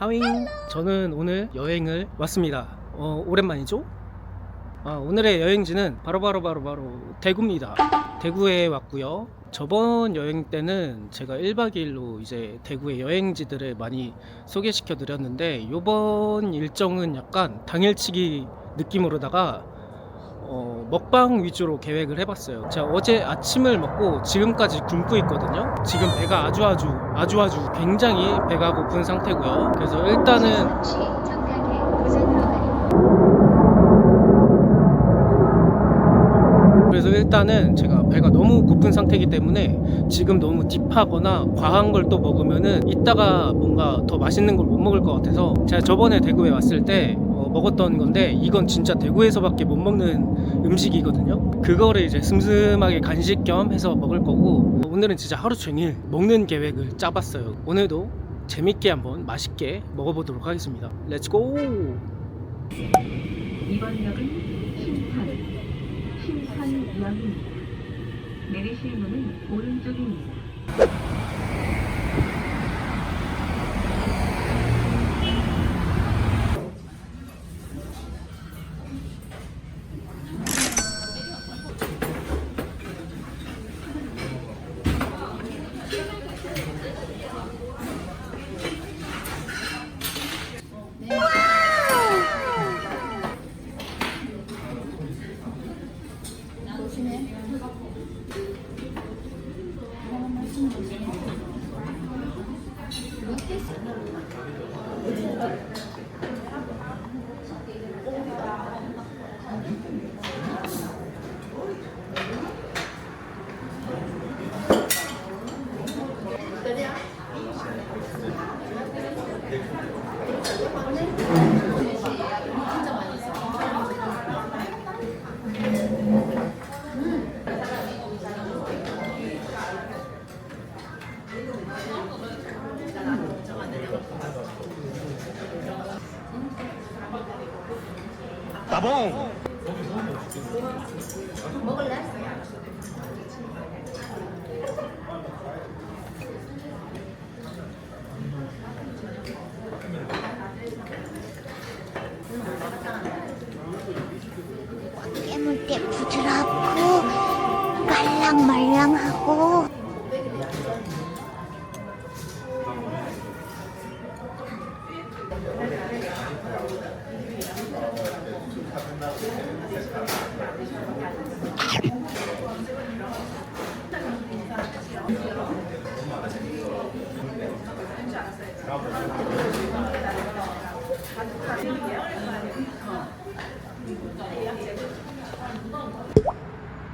하윙. 저는 오늘 여행을 왔습니다. 어, 오랜만이죠? 아, 오늘의 여행지는 바로 바로 바로 바로 대구입니다. 대구에 왔고요. 저번 여행 때는 제가 1박 2일로 이제 대구의 여행지들을 많이 소개시켜 드렸는데 이번 일정은 약간 당일치기 느낌으로다가 어, 먹방 위주로 계획을 해봤어요. 제가 어제 아침을 먹고 지금까지 굶고 있거든요. 지금 배가 아주 아주 아주 아주 굉장히 배가 고픈 상태고요. 그래서 일단은 그래서 일단은 제가 배가 너무 고픈 상태이기 때문에 지금 너무 딥하거나 과한 걸 또 먹으면은 이따가 뭔가 더 맛있는 걸 못 먹을 것 같아서 제가 저번에 대구에 왔을 때 어, 먹었던 건데 이건 진짜 대구에서밖에 못 먹는 음식이거든요. 그거를 이제 슴슴하게 간식 겸 해서 먹을 거고 오늘은 진짜 하루 종일 먹는 계획을 짜봤어요. 오늘도 재밌게 한번 맛있게 먹어보도록 하겠습니다. 렛츠고! 이번 역은 신산, 신산역입니다. 내리실 문은 오른쪽입니다.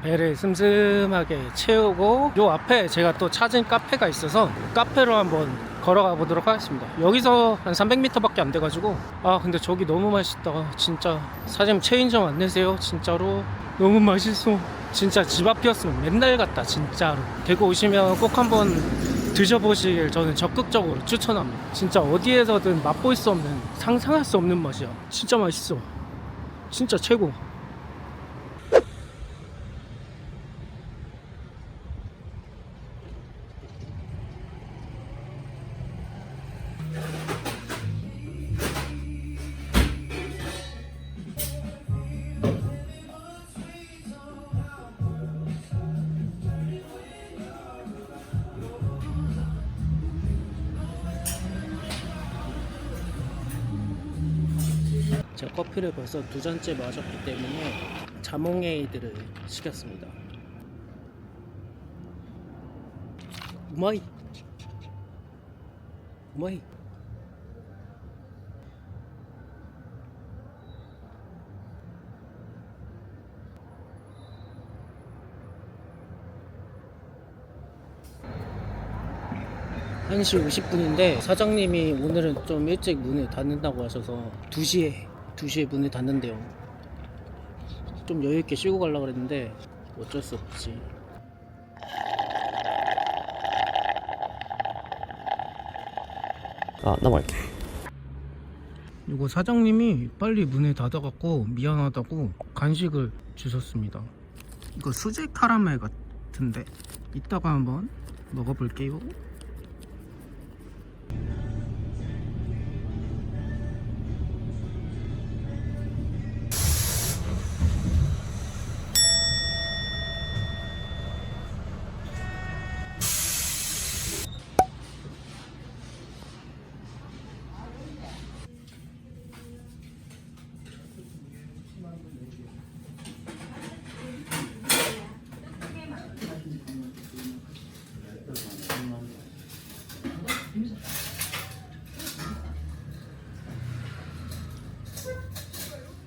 배를 슴슴하게 채우고 요 앞에 제가 또 찾은 카페가 있어서 카페로 한번 걸어가 보도록 하겠습니다. 여기서 한 300m밖에 안 돼가지고. 아 근데 저기 너무 맛있다. 진짜 사장님 체인점 안 내세요? 진짜로? 너무 맛있어. 진짜 집 앞이었으면 맨날 갔다 진짜로. 대구 오시면 꼭 한번 드셔보시길 저는 적극적으로 추천합니다. 진짜 어디에서든 맛볼 수 없는 상상할 수 없는 맛이야. 진짜 맛있어. 진짜 최고 제가 커피를 벌써 두 잔째 마셨기 때문에 자몽에이드를 시켰습니다. 우마이. 우마이. 한시 50분인데 사장님이 오늘은 좀 일찍 문을 닫는다고 하셔서 2시에 2시에 문을 닫는데요. 좀 여유 있게 쉬고 가려고 그랬는데 어쩔 수 없지. 아 넘어갈게 이거 사장님이 빨리 문을 닫아갖고 미안하다고 간식을 주셨습니다. 이거 수제 카라멜 같은데 이따가 한번 먹어볼게요.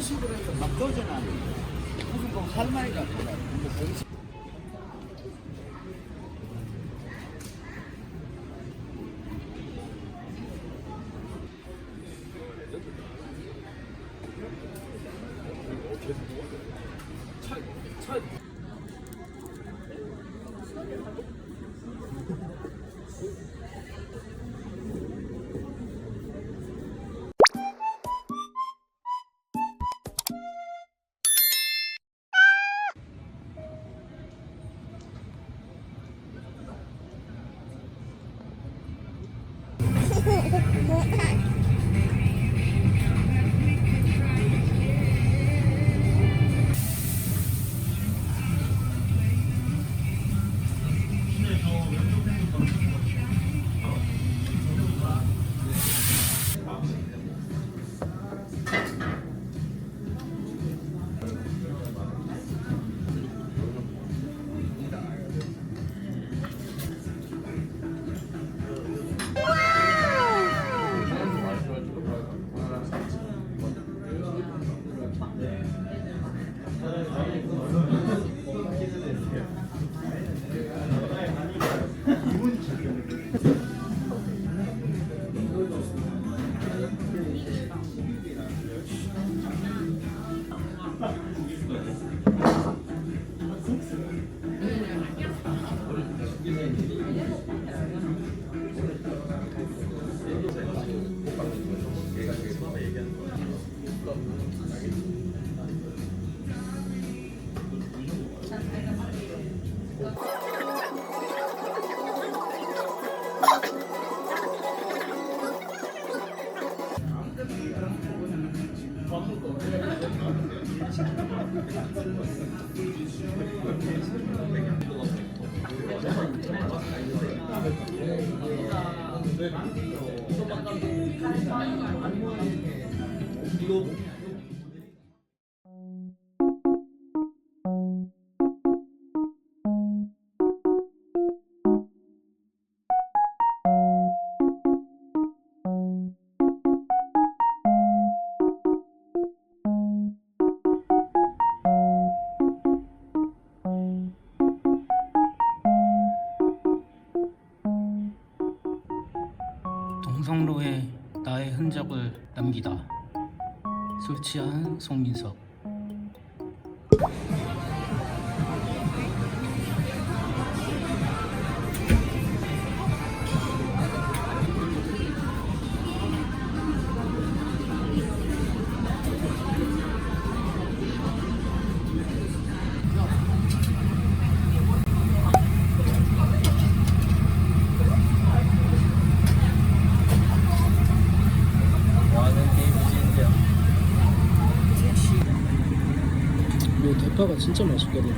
런 식으로 해서 막 도전하는 무슨 뭐 할머니가 네. 이거 뭐 동성로에 나의 흔적을 남기다. 술 취한 송민석. 진짜 맛있거든요.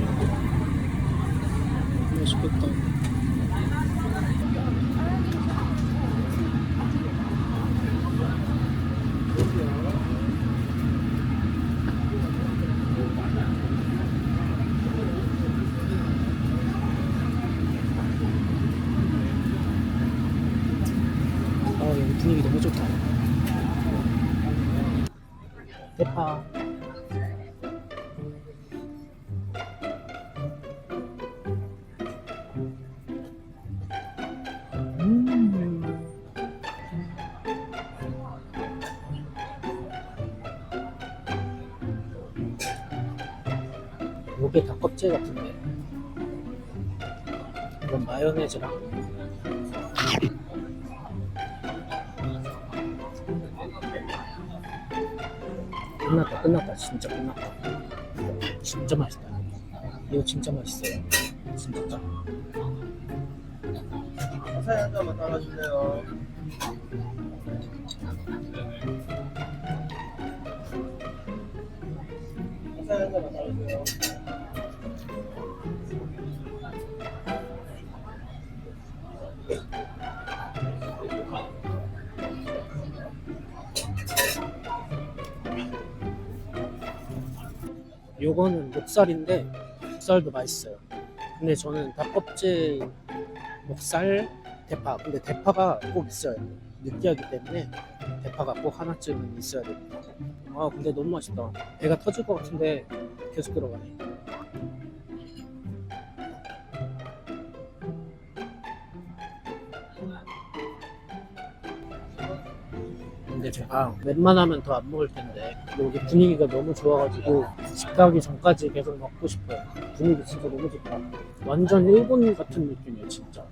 맛있겠다. 아 여기 분위기 너무 좋다. 대파. 껍질 같은데 이건 마요네즈랑. 끝났다 끝났다. 진짜 끝났다. 진짜 맛있다. 이거 진짜 맛있어요. 진짜? 화사히 한 잔만 따라주세요. 화사히 한 잔만 따라주세요. 요거는 목살인데 목살도 맛있어요. 근데 저는 닭껍질 목살 대파. 근데 대파가 꼭 있어요. 느끼하기 때문에 대파가 꼭 하나쯤은 있어야 됩니다. 아 근데 너무 맛있다. 배가 터질 것 같은데 계속 들어가네. 근데 제가 웬만하면 더 안 먹을 텐데 여기 분위기가 너무 좋아가지고 집 가기 전까지 계속 먹고 싶어요. 분위기 진짜 너무 좋다. 완전 일본 같은 느낌이에요, 진짜.